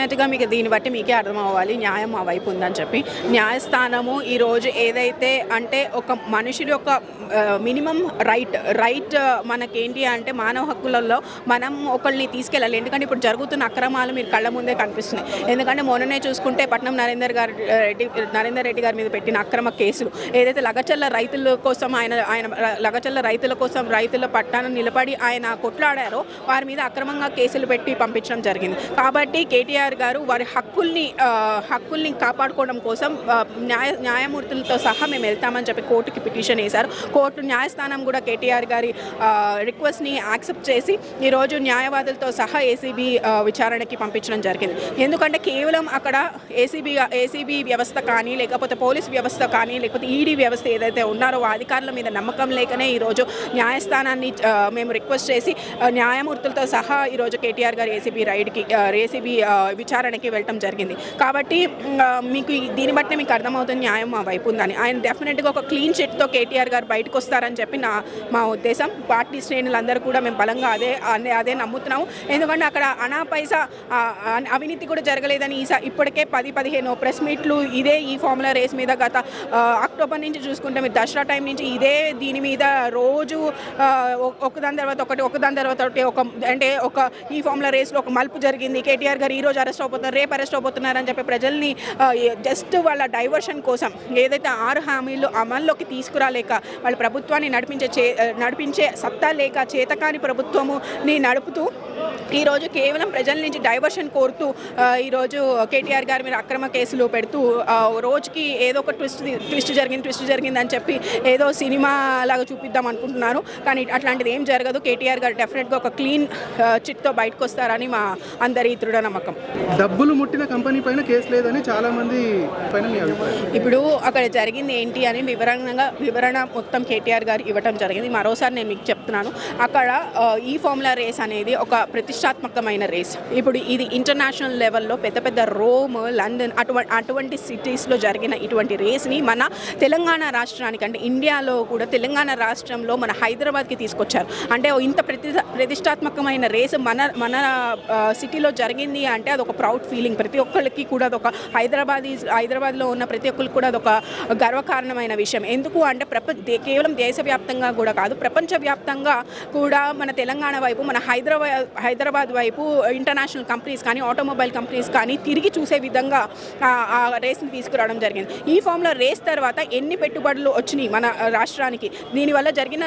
డెఫినెట్గా మీకు దీన్ని బట్టి మీకే అర్థం అవ్వాలి న్యాయం మా వైపు ఉందని చెప్పి. న్యాయస్థానము ఈరోజు ఏదైతే అంటే ఒక మనుషుడి యొక్క మినిమం రైట్ రైట్ మనకేంటి అంటే మానవ హక్కులలో మనం ఒకళ్ళని తీసుకెళ్ళాలి. ఎందుకంటే ఇప్పుడు జరుగుతున్న అక్రమాలు మీరు కళ్ళ ముందే కనిపిస్తున్నాయి. ఎందుకంటే మొన్ననే చూసుకుంటే పట్నం నరేందర్ గారు రెడ్డి నరేందర్ రెడ్డి గారి మీద పెట్టిన అక్రమ కేసులు. ఏదైతే లగచల్ల రైతుల కోసం ఆయన ఆయన లగచల్ల రైతుల కోసం రైతుల పట్టాన్ని నిలబడి ఆయన కొట్లాడారో వారి మీద అక్రమంగా కేసులు పెట్టి పంపించడం జరిగింది. కాబట్టి కేటీఆర్ గారు వారి హక్కుల్ని హక్కుల్ని కాపాడుకోవడం కోసం న్యాయ న్యాయమూర్తులతో సహా మేము వెళ్తామని చెప్పి కోర్టుకి పిటిషన్ వేశారు. కోర్టు న్యాయస్థానం కూడా కేటీఆర్ గారి రిక్వెస్ట్ని యాక్సెప్ట్ చేసి ఈరోజు న్యాయవాదులతో సహా ఏసీబీ విచారణకి పంపించడం జరిగింది. ఎందుకంటే కేవలం అక్కడ ఏసీబీ ఏసీబీ వ్యవస్థ కానీ లేకపోతే పోలీస్ వ్యవస్థ కానీ లేకపోతే ఈడీ వ్యవస్థ ఏదైతే ఉన్నారో అధికారుల మీద నమ్మకం లేకనే ఈరోజు న్యాయస్థానాన్ని మేము రిక్వెస్ట్ చేసి న్యాయమూర్తులతో సహా ఈరోజు కేటీఆర్ గారు ఏసీబీ రైడ్కి ఏసీబీ విచారణకి వెళ్ళటం జరిగింది. కాబట్టి మీకు దీన్ని బట్టి మీకు అర్థమవుతుంది న్యాయం మా వైపు ఉందని. ఆయన డెఫినెట్గా ఒక క్లీన్ చిట్తో కేటీఆర్ గారు బయటకు వస్తారని చెప్పి నా మా ఉద్దేశం. పార్టీ శ్రేణులందరూ కూడా మేము బలంగా అదే అదే అదే నమ్ముతున్నాము. ఎందుకంటే అక్కడ అనా పైసా అవినీతి కూడా జరగలేదని ఈసా ఇప్పటికే పది పదిహేను ప్రెస్ మీట్లు ఇదే ఈ ఫార్ములా రేస్ మీద గత అక్టోబర్ నుంచి చూసుకుంటే మీరు దసరా టైం నుంచి ఇదే దీని మీద రోజు ఒకదాని తర్వాత ఒకటి ఒకదాని తర్వాత ఒకటి ఒక అంటే ఒక ఈ ఫార్ములా రేస్లో ఒక మలుపు జరిగింది. కేటీఆర్ గారు ఈ రోజు అరెస్ట్ అయిపోతున్నారు రేపు అరెస్ట్ అయిపోతున్నారు అని చెప్పి ప్రజల్ని జస్ట్ వాళ్ళ డైవర్షన్ కోసం ఏదైతే ఆరు హామీలు అమల్లోకి తీసుకురాలేక వాళ్ళ ప్రభుత్వాన్ని నడిపించే చే నడిపించే సత్తా లేక చేతకాని ప్రభుత్వముని నడుపుతూ ఈరోజు కేవలం ప్రజల నుంచి డైవర్షన్ కోరుతూ ఈరోజు కేటీఆర్ గారి మీద అక్రమ కేసులు పెడుతూ రోజుకి ఏదో ఒక ట్విస్ట్ ట్విస్ట్ జరిగింది ట్విస్ట్ జరిగింది అని చెప్పి ఏదో సినిమా లాగా చూపిద్దాం అనుకుంటున్నారు. కానీ అట్లాంటిది ఏం జరగదు. కేటీఆర్ గారు డెఫినెట్గా ఒక క్లీన్ చిట్తో బయటకు వస్తారని మా అందరి దృఢ నమ్మకం డబ్బులు ముట్టిన కంపెనీ పైన కేసు లేదని చాలా మంది పైన ఇప్పుడు అక్కడ జరిగింది ఏంటి అని వివరంగా వివరణ మొత్తం కేటీఆర్ గారు ఇవ్వటం జరిగింది. మరోసారి నేను మీకు చెప్తున్నాను. అక్కడ ఈ ఫార్ములా రేస్ అనేది ఒక ప్రతిష్టాత్మకమైన రేస్. ఇప్పుడు ఇది ఇంటర్నేషనల్ లెవెల్లో పెద్ద పెద్ద రోమ్ లండన్ అటువంటి అటువంటి సిటీస్లో జరిగిన ఇటువంటి రేస్ని మన తెలంగాణ రాష్ట్రానికి అంటే ఇండియాలో కూడా తెలంగాణ రాష్ట్రంలో మన హైదరాబాద్కి తీసుకొచ్చారు. అంటే ఇంత ప్రతి ప్రతిష్టాత్మకమైన రేస్ మన మన సిటీలో జరిగింది అంటే అది ఒక ప్రౌడ్ ఫీలింగ్ ప్రతి ఒక్కరికి కూడా అదొక హైదరాబాద్ హైదరాబాద్లో ఉన్న ప్రతి ఒక్కరికి కూడా అదొక గర్వకారణమైన విషయం. ఎందుకు అంటే ప్రపంచ కేవలం దేశవ్యాప్తంగా కూడా కాదు ప్రపంచవ్యాప్తంగా కూడా మన తెలంగాణ వైపు మన హైదరాబాద్ హైదరాబాద్ వైపు ఇంటర్నేషనల్ కంపెనీస్ కానీ ఆటోమొబైల్ కంపెనీస్ కానీ తిరిగి చూసే విధంగా ఆ, రేస్ని తీసుకురావడం జరిగింది. ఈ ఫామ్లో రేస్ తర్వాత ఎన్ని పెట్టుబడులు వచ్చినాయి మన రాష్ట్రానికి? దీనివల్ల జరిగిన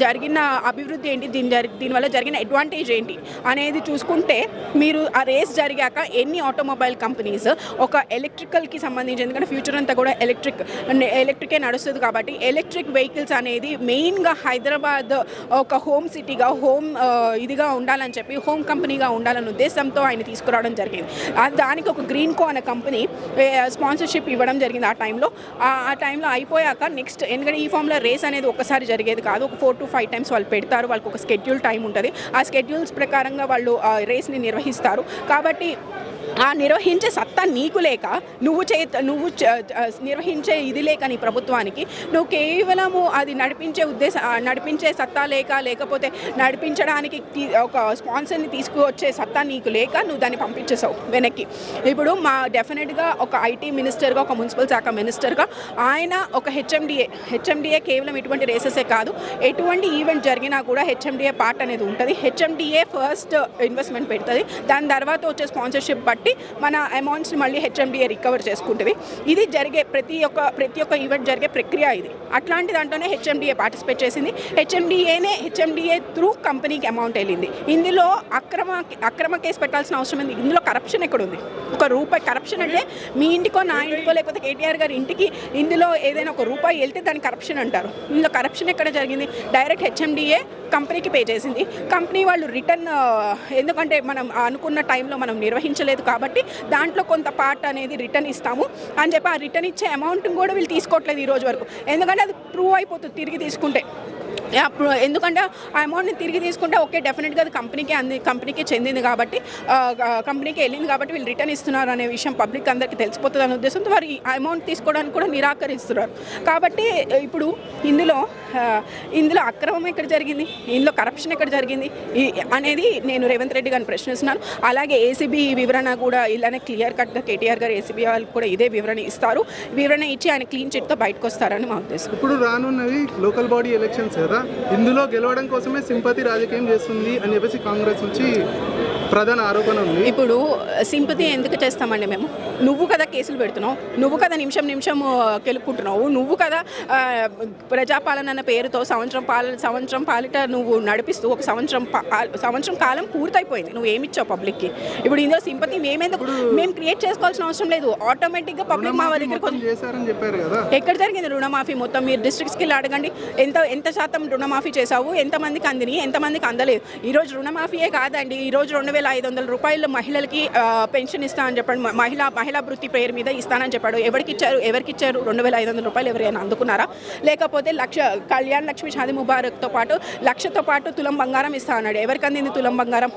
జరిగిన అభివృద్ధి ఏంటి? దీని దీనివల్ల జరిగిన అడ్వాంటేజ్ ఏంటి? అనేది చూసుకుంటే మీరు ఆ రేస్ జరిగాక ఎన్ని ఆటోమొబైల్ కంపెనీస్ ఒక ఎలక్ట్రికల్కి సంబంధించి ఎందుకంటే ఫ్యూచర్ అంతా కూడా ఎలక్ట్రిక్ ఎలక్ట్రికే నడుస్తుంది కాబట్టి ఎలక్ట్రిక్ వెహికల్స్ అనేది మెయిన్గా హైదరాబాద్ ఒక హోమ్ సిటీగా హోమ్ ఇదిగా ఉండాలని చెప్పి హోమ్ కంపెనీగా ఉండాలనే ఉద్దేశంతో ఆయన తీసుకురావడం జరిగింది. దానికి ఒక గ్రీన్ కో అనే కంపెనీ స్పాన్సర్షిప్ ఇవ్వడం జరిగింది ఆ టైంలో. ఆ టైంలో అయిపోయాక నెక్స్ట్ ఎందుకంటే ఈ ఫామ్లో రేస్ అనేది ఒకసారి జరిగేది కాదు ఒక ఫోర్ టు ఫైవ్ టైమ్స్ వాళ్ళు పెడతారు వాళ్ళకి ఒక స్కెడ్యూల్ టైం ఉంటుంది. ఆ స్కెడ్యూల్స్ ప్రకారంగా వాళ్ళు రేస్ని నిర్వహిస్తారు. కాబట్టి ఆ నిర్వహించే సత్తా నీకు లేక నువ్వు చే నువ్వు నిర్వహించే ఇది లేక నీ ప్రభుత్వానికి నువ్వు కేవలము అది నడిపించే ఉద్దేశ నడిపించే సత్తా లేక లేకపోతే నడిపించడానికి ఒక స్పాన్సర్ని తీసుకువచ్చే సత్తా నీకు లేక నువ్వు దాన్ని పంపించేసావు వెనక్కి. ఇప్పుడు మా డెఫినెట్గా ఒక ఐటీ మినిస్టర్గా ఒక మున్సిపల్ శాఖ మినిస్టర్గా ఆయన ఒక హెచ్ఎండిఏ హెచ్ఎండిఏ కేవలం ఇటువంటి రేసెసే కాదు. ఎటువంటి ఈవెంట్ జరిగినా కూడా హెచ్ఎండిఏ పార్ట్ అనేది ఉంటుంది. హెచ్ఎండిఏ ఫస్ట్ ఇన్వెస్ట్మెంట్ పెడుతుంది. దాని తర్వాత వచ్చే స్పాన్సర్షిప్ బట్టి మన అమౌంట్స్ని మళ్ళీ హెచ్ఎండిఏ రికవర్ చేసుకుంటుంది. ఇది జరిగే ప్రతి ఒక్క ప్రతి ఒక్క ఈవెంట్ జరిగే ప్రక్రియ ఇది. అట్లాంటి దాంట్లోనే హెచ్ఎండిఏ పార్టిసిపేట్ చేసింది. హెచ్ఎండిఏనే హెచ్ఎండిఏ త్రూ కంపెనీకి అమౌంట్ వెళ్ళింది. ఇందులో అక్రమ అక్రమ కేసు పెట్టాల్సిన అవసరం ఉంది. ఇందులో కరప్షన్ ఎక్కడ ఉంది? ఒక రూపాయి కరప్షన్ అంటే మీ ఇంటికో నా ఇంటికో లేకపోతే కేటీఆర్ గారి ఇంటికి ఇందులో ఏదైనా ఒక రూపాయి వెళ్తే దాన్ని కరప్షన్ అంటారు. ఇందులో కరప్షన్ ఎక్కడ జరిగింది? డైరెక్ట్ హెచ్ఎండిఏ కంపెనీకి పే చేసింది. కంపెనీ వాళ్ళు రిటర్న్ ఎందుకంటే మనం అనుకున్న టైంలో మనం నిర్వహించలేదు కాబట్టి దాంట్లో కొంత పార్ట్ అనేది రిటర్న్ ఇస్తాము అని చెప్పి ఆ రిటర్న్ ఇచ్చే అమౌంట్ కూడా వీళ్ళు తీసుకోవట్లేదు ఈ రోజు వరకు. ఎందుకంటే అది ప్రూవ్ అయిపోతుంది తిరిగి తీసుకుంటే. అప్పుడు ఎందుకంటే ఆ అమౌంట్ని తిరిగి తీసుకుంటే ఓకే డెఫినెట్గా అది కంపెనీకి అంది కంపెనీకి చెందింది కాబట్టి కంపెనీకి వెళ్ళింది కాబట్టి వీళ్ళు రిటర్న్ ఇస్తున్నారు అనే విషయం పబ్లిక్ అందరికీ తెలిసిపోతుంది అనే ఉద్దేశంతో వారు అమౌంట్ తీసుకోవడానికి కూడా నిరాకరిస్తున్నారు. కాబట్టి ఇప్పుడు ఇందులో ఇందులో అక్రమం ఎక్కడ జరిగింది? ఇందులో కరప్షన్ ఎక్కడ జరిగింది? అనేది నేను రేవంత్ రెడ్డి గారిని ప్రశ్నిస్తున్నాను. అలాగే ఏసీబీ వివరణ కూడా ఇలానే క్లియర్ కట్గా కేటీఆర్ గారు ఏసీబీ వాళ్ళు కూడా ఇదే వివరణ ఇస్తారు. వివరణ ఇచ్చి ఆయన క్లీన్ చిట్తో బయటకు వస్తారని మా ఉద్దేశం. ఇప్పుడు రానున్నది లోకల్ బాడీ ఎలక్షన్స్ కదా. ఇందులో గెలవడం కోసమే సింపతి రాజకీయం చేస్తుంది అని చెప్పేసి కాంగ్రెస్ నుంచి ప్రధాన ఆరోపణ ఉంది. ఇప్పుడు సింపతి ఎందుకు చేస్తామండి మేము? నువ్వు కదా కేసులు పెడుతున్నావు నువ్వు కదా నిమిషం నిమిషం కెలుక్కుంటున్నావు నువ్వు కదా ప్రజాపాలన అన్న పేరుతో సంవత్సరం పాలన సంవత్సరం పాలిట నువ్వు నడిపిస్తూ ఒక సంవత్సరం సంవత్సరం కాలం పూర్తయిపోయింది నువ్వు ఏమిచ్చావు పబ్లిక్కి? ఇప్పుడు ఇందులో సింపతి మేమెందుకు మేము క్రియేట్ చేసుకోవాల్సిన అవసరం లేదు ఆటోమేటిక్గా పబ్లిక్ మా దగ్గరికి కదా. ఎక్కడ జరిగింది రుణమాఫీ మొత్తం? మీరు డిస్ట్రిక్ట్స్కి వెళ్ళి అడగండి ఎంత ఎంత శాతం రుణమాఫీ చేశావు ఎంతమందికి అందిని ఎంతమందికి అందలేదు? ఈరోజు రుణమాఫీయే కాదండి ఈరోజు రెండు వేల ఐదు వందల రూపాయలు మహిళలకి పెన్షన్ ఇస్తా అని చెప్పాడు. మ- మహిళా మహిళా వృత్తి పేరు మీద ఇస్తానని చెప్పాడు. ఎవరికి ఇచ్చారు ఎవరికి ఇచ్చారు రెండు వేల ఐదు వందల రూపాయలు ఎవరైనా అందుకున్నారా? లేకపోతే లక్ష కళ్యాణ్ లక్ష్మి షాది ముబారక్తో పాటు లక్షతో పాటు తులం బంగారం ఇస్తా అన్నాడు. ఎవరికి అందింది తులం బంగారం?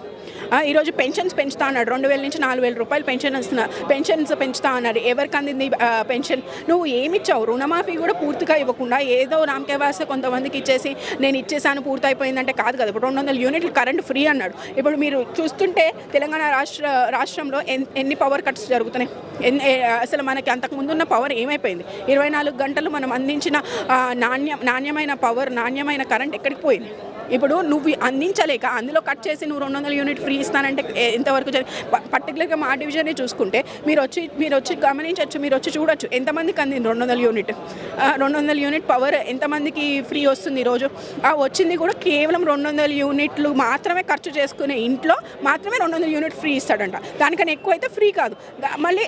ఈరోజు పెన్షన్స్ పెంచుతా అన్నాడు. రెండు వేల నుంచి నాలుగు వేల రూపాయలు పెన్షన్ ఇస్తున్నా పెన్షన్స్ పెంచుతా అన్నాడు. ఎవరికి అందింది పెన్షన్? నువ్వు ఏమి ఇచ్చావు రుణమాఫీ కూడా పూర్తిగా ఇవ్వకుండా ఏదో రామకేవాస కొంతమందికి ఇచ్చేసి నేను ఇచ్చేసాను పూర్తి అయిపోయిందంటే కాదు కదా. ఇప్పుడు రెండు వందల యూనిట్లు కరెంట్ ఫ్రీ అన్నాడు. ఇప్పుడు మీరు చూస్తుంటే తెలంగాణ రాష్ట్ర రాష్ట్రంలో ఎన్ని పవర్ కట్స్ జరుగుతున్నాయి? ఎన్ని అసలు మనకి అంతకుముందున్న పవర్ ఏమైపోయింది? ఇరవై నాలుగు గంటలు మనం అందించిన నాణ్య నాణ్యమైన పవర్ నాణ్యమైన కరెంట్ ఎక్కడికి పోయింది? ఇప్పుడు నువ్వు అందించలేక అందులో కట్ చేసి నువ్వు రెండు వందల యూనిట్ ఫ్రీ ఇస్తానంటే ఎంతవరకు పర్టికులర్గా మా డివిజనే చూసుకుంటే మీరు వచ్చి మీరు వచ్చి గమనించవచ్చు మీరు వచ్చి చూడొచ్చు ఎంతమందికి అందింది రెండు వందల యూనిట్. రెండు వందల యూనిట్ పవర్ ఎంతమందికి ఫ్రీ వస్తుంది ఈరోజు ఆ వచ్చింది కూడా కేవలం రెండు వందల యూనిట్లు మాత్రమే ఖర్చు చేసుకునే ఇంట్లో మాత్రమే రెండు వందల యూనిట్ ఫ్రీ ఇస్తాడంట. దానికన్నా ఎక్కువ అయితే ఫ్రీ కాదు మళ్ళీ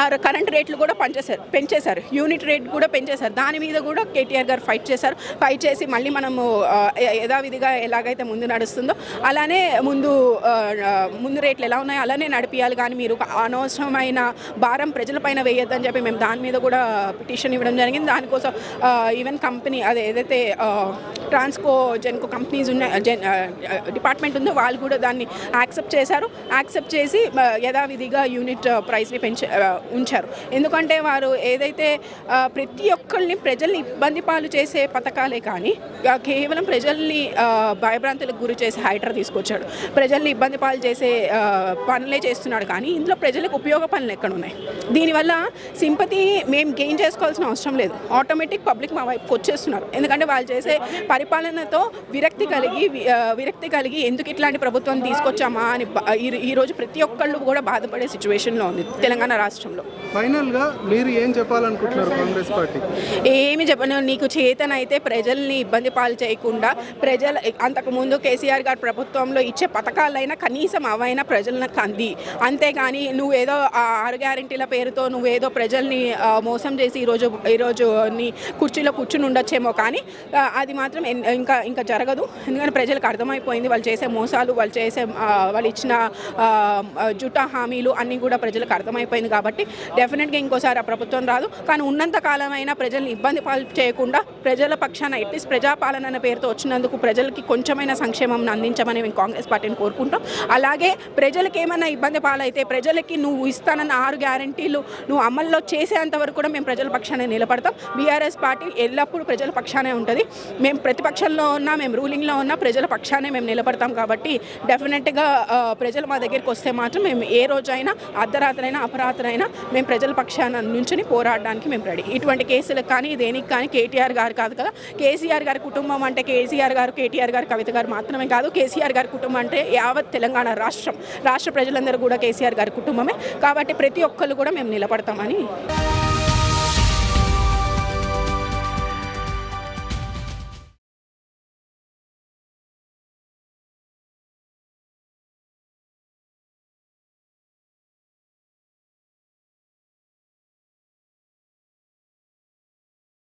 ఆ కరెంట్ రేట్లు కూడా పనిచేశారు పెంచేశారు. యూనిట్ రేట్ కూడా పెంచేశారు. దాని మీద కూడా కేటీఆర్ గారు ఫైట్ చేశారు. ఫైట్ చేసి మళ్ళీ మనము యథావిధిగా ఎలాగైతే ముందు నడుస్తుందో అలానే ముందు ముందు రేట్లు ఎలా ఉన్నాయో అలానే నడిపియాలి. కానీ మీరు అనవసరమైన భారం ప్రజలపైన వేయొద్దని చెప్పి మేము దాని మీద కూడా పిటిషన్ ఇవ్వడం జరిగింది. దానికోసం ఈవెన్ కంపెనీ అదే ఏదైతే ట్రాన్స్కో జెన్కో కంపెనీస్ ఉన్న జెన్ డిపార్ట్మెంట్ ఉందో వాళ్ళు కూడా దాన్ని యాక్సెప్ట్ చేశారు. యాక్సెప్ట్ చేసి యథావిధిగా యూనిట్ ప్రైస్ని పెంచ ఉంచారు. ఎందుకంటే వారు ఏదైతే ప్రతి ఒక్కరిని ప్రజల్ని ఇబ్బంది పాలు చేసే పథకాలే కానీ కేవలం ప్రజల్ని భయభ్రాంతులకు గురి చేసి హైడ్రా తీసుకొచ్చాడు. ప్రజల్ని ఇబ్బంది పాలు చేసే పనులే చేస్తున్నాడు కానీ ఇందులో ప్రజలకు ఉపయోగ పనులు ఎక్కడ ఉన్నాయి దీనివల్ల సింపతి మేము గెయిన్ చేసుకోవాల్సిన అవసరం లేదు. ఆటోమేటిక్ పబ్లిక్ మా వైపుకి వచ్చేస్తున్నారు. ఎందుకంటే వాళ్ళు చేసే పరిపాలనతో విరక్తి కలిగి విరక్తి కలిగి ఎందుకు ఇట్లాంటి ప్రభుత్వం తీసుకొచ్చామా అని బ- ఈ- ఈ రోజు ప్రతి ఒక్కళ్ళు కూడా బాధపడే సిచ్యువేషన్లో ఉంది తెలంగాణ రాష్ట్రంలో. ఫైనల్గా మీరు ఏం చెప్పాలనుకుంటున్నారు కాంగ్రెస్ పార్టీ? ఏమి చెప్పను నీకు చేతనైతే ప్రజల్ని ఇబ్బంది పాలు చేయకుండా ప్రజల అంతకుముందు కేసీఆర్ గారి ప్రభుత్వంలో ఇచ్చే పథకాలైనా కనీసం అవైనా ప్రజలకు అంది అంతేగాని నువ్వేదో ఆ ఆరు గ్యారెంటీల పేరుతో నువ్వేదో ప్రజల్ని మోసం చేసి ఈరోజు ఈరోజు నీ కుర్చీలో కూర్చుని ఉండొచ్చేమో కానీ అది మాత్రం ఇంకా ఇంకా జరగదు. ఎందుకంటే ప్రజలకు అర్థమైపోయింది వాళ్ళు చేసే మోసాలు వాళ్ళు చేసే వాళ్ళు ఇచ్చిన జుట్ట జుటా హామీలు అన్నీ కూడా ప్రజలకు అర్థమైపోయింది కాబట్టి డెఫినెట్గా ఇంకోసారి ఆ ప్రభుత్వం రాదు. కానీ ఉన్నంత కాలమైనా ప్రజల్ని ఇబ్బంది పాలు చేయకుండా ప్రజల పక్షాన ఎట్లీస్ట్ ప్రజాపాలన అనే పేరుతో వచ్చినందుకు ప్రజలకి కొంచెమైన సంక్షేమం అందించమని మేము కాంగ్రెస్ పార్టీని కోరుకుంటాం అలాగే ప్రజలకి ఏమైనా ఇబ్బంది పాలైతే ప్రజలకి నువ్వు ఇస్తానన్న ఆరు గ్యారంటీలు నువ్వు అమల్లో చేసేంత వరకు కూడా మేము ప్రజల పక్షాన నిలబడతాం. బీఆర్ఎస్ పార్టీ ఎల్లప్పుడూ ప్రజల పక్షానే ఉంటుంది. మేము ప్రతిపక్షంలో ఉన్నా మేము రూలింగ్లో ఉన్నా ప్రజల పక్షానే మేము నిలబడతాం కాబట్టి డెఫినెట్గా ప్రజలు మా దగ్గరికి వస్తే మాత్రం మేము ఏ రోజైనా అర్ధరాత్రైనా అపరాత్రైనా మేము ప్రజల పక్షాన నుంచుని పోరాడడానికి మేము రెడీ. ఇటువంటి కేసులకు కానీ దేనికి కానీ కేటీఆర్ గారు కాదు కదా. కేసీఆర్ గారి కుటుంబం అంటే కేసీఆర్ గారు కేటీఆర్ గారు కవిత గారు మాత్రమే కాదు. కేసీఆర్ గారి కుటుంబం అంటే యావత్ తెలంగాణ రాష్ట్రం. రాష్ట్ర ప్రజలందరూ కూడా కేసీఆర్ గారి కుటుంబమే. కాబట్టి ప్రతి ఒక్కళ్ళు కూడా మేము నిలబడతామని